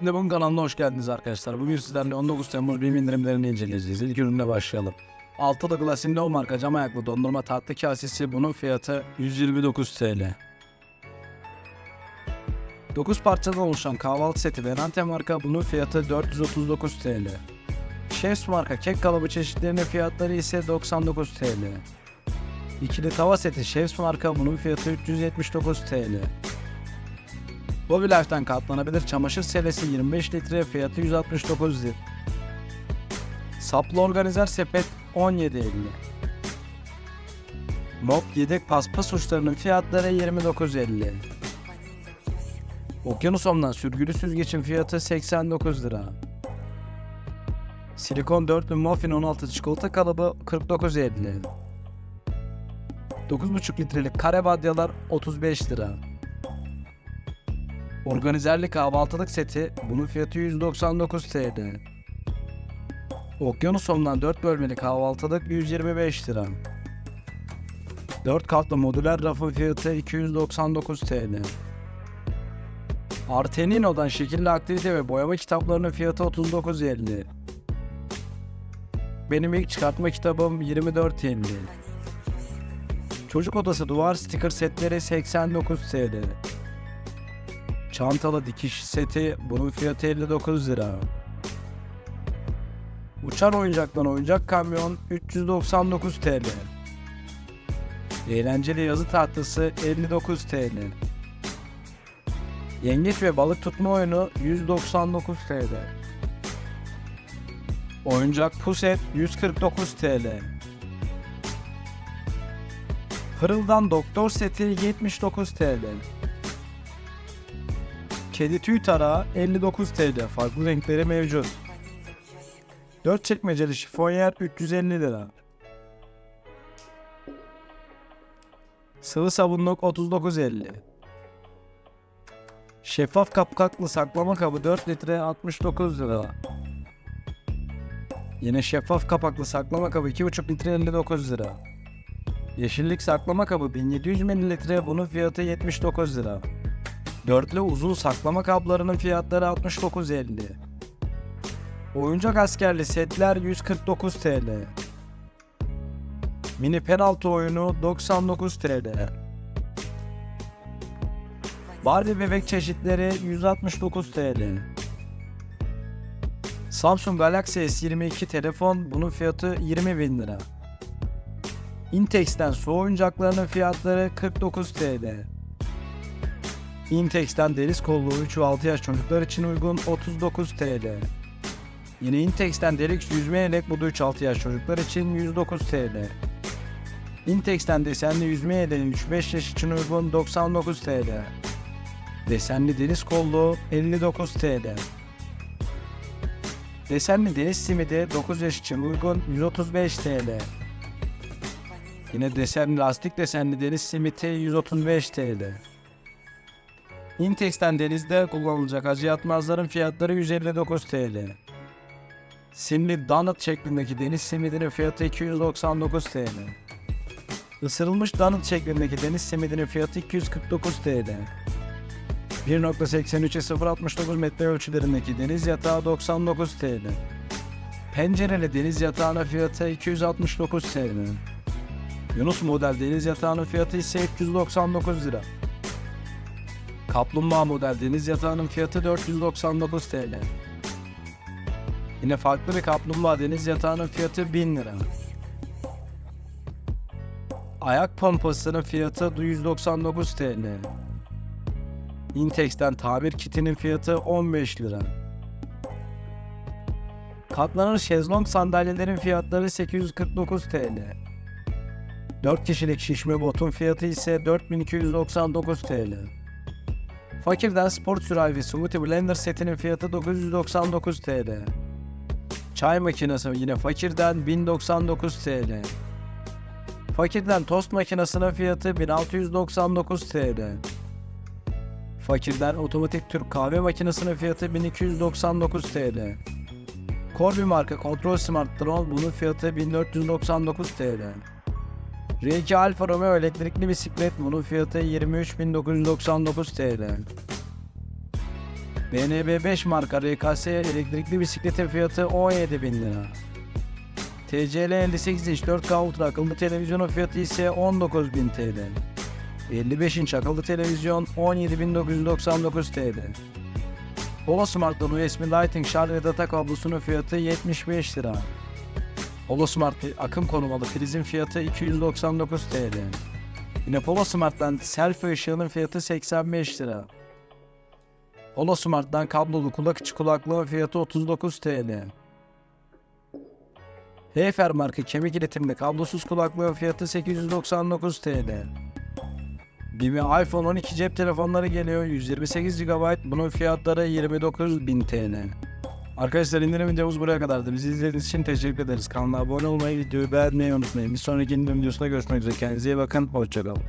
Şimdi bunun kanalına hoş geldiniz arkadaşlar. Bugün sizlerle 19 Temmuz BİM indirimlerini inceleyeceğiz. İlk ürünle başlayalım. Altıda Glass'in o marka cam ayaklı dondurma tatlı kasesi bunun fiyatı 129 TL. 9 parçadan oluşan kahvaltı seti Venante marka bunun fiyatı 439 TL. Chefs marka kek kalıbı çeşitlerinin fiyatları ise 99 TL. İkili tava seti Chefs marka bunun fiyatı 379 TL. Bobby Life'dan katlanabilir çamaşır selesi 25 litre fiyatı 169 lira. Saplı organizer sepet 17.50. Mop yedek paspas uçlarının fiyatları 29.50. Okyanusom'dan sürgülü süzgecin fiyatı 89 lira. Silikon 4000 muffin 16 çikolata kalıbı 49.50. 9,5 litrelik kare badyalar 35 lira. Organizerli kahvaltılık seti bunun fiyatı 199 TL. Okyanusom'dan 4 bölmeli kahvaltılık 125 lira. 4 katlı modüler rafın fiyatı 299 TL. Artenino'dan şekilli aktivite ve boyama kitaplarının fiyatı 39.50. Benim ilk çıkartma kitabım 24.50. Çocuk odası duvar sticker setleri 89 TL. Çantalı dikiş seti bunun fiyatı 59 lira. Uçan oyuncaktan oyuncak kamyon 399 TL. Eğlenceli yazı tahtası 59 TL. Yengeç ve balık tutma oyunu 199 TL. Oyuncak puset 149 TL. Hırıldan doktor seti 79 TL. Kedi tüy tarağı 59 TL. Farklı renkleri mevcut. 4 çekmeceli şifonyer 350 lira. Sıvı sabunluk 39.50. Şeffaf kapaklı saklama kabı 4 litre 69 lira. Yine şeffaf kapaklı saklama kabı 2,5 litre 59 lira. Yeşillik saklama kabı 1700 mililitre bunun fiyatı 79 lira. Dörtlü uzun saklama kablarının fiyatları 69.50. Oyuncak askerli setler 149 TL. Mini penaltı oyunu 99 TL. Barbie bebek çeşitleri 169 TL. Samsung Galaxy S22 telefon bunun fiyatı 20 bin lira. Intex'ten su oyuncaklarının fiyatları 49 TL. Intex'ten deniz kolluğu 3 ve 6 yaş çocuklar için uygun 39 TL. Yine Intex'ten Delix yüzme yelek bu da 3-6 yaş çocuklar için 109 TL. Intex'ten desenli yüzme yeleği 3-5 yaş için uygun 99 TL. Desenli deniz kolluğu 59 TL. Desenli deniz simidi 9 yaş için uygun 135 TL. Yine desenli lastik desenli deniz simiti 135 TL. Intex'ten denizde kullanılacak acı yatmazların fiyatları 159 TL. Simli donut şeklindeki deniz simidinin fiyatı 299 TL. Isırılmış donut şeklindeki deniz simidinin fiyatı 249 TL. 1.83'e 0.69 metre ölçülerindeki deniz yatağı 99 TL. Pencereli deniz yatağının fiyatı 269 TL. Yunus model deniz yatağının fiyatı ise 399 lira. Kaplumbağa model deniz yatağının fiyatı 499 TL. Yine farklı bir kaplumbağa deniz yatağının fiyatı 1000 lira. Ayak pompasının fiyatı 199 TL. Intex'ten tamir kitinin fiyatı 15 lira. Katlanır şezlong sandalyelerin fiyatları 849 TL. 4 kişilik şişme botun fiyatı ise 4299 TL. Fakirden spor sürahi smoothie blender setinin fiyatı 999 TL. Çay makinesi yine fakirden 1099 TL. Fakirden tost makinesinin fiyatı 1699 TL. Fakirden otomatik Türk kahve makinesinin fiyatı 1299 TL. Corby marka Control Smart Drone bunun fiyatı 1499 TL. R2 Alfa Romeo elektrikli bisiklet bunun fiyatı 23.999 TL. BNB 5 marka RKS elektrikli bisikletin fiyatı 17 bin lira. TCL 58 inç 4K Ultra akıllı televizyonun fiyatı ise 19.000 TL. 55 inç akıllı televizyon 17.999 TL. Holo Smart'tan USB Lighting şarj ve data kablosunun fiyatı 75 lira. Holo Smart akım konumalı prizin fiyatı 299 TL. Yine Polo Smart'tan selfie ışığının fiyatı 85 lira. Holo Smart'tan kablolu kulak içi kulaklığın fiyatı 39 TL. Heyfer marka kemik iletimli kablosuz kulaklığın fiyatı 899 TL. Bimi iPhone 12 cep telefonları geliyor 128 GB bunun fiyatları 29.000 TL. Arkadaşlar indirim videomuz buraya kadardı. Bizi izlediğiniz için teşekkür ederiz. Kanala abone olmayı, videoyu beğenmeyi unutmayın. Bir sonraki indirim videosunda görüşmek üzere. Kendinize iyi bakın. Hoşçakalın.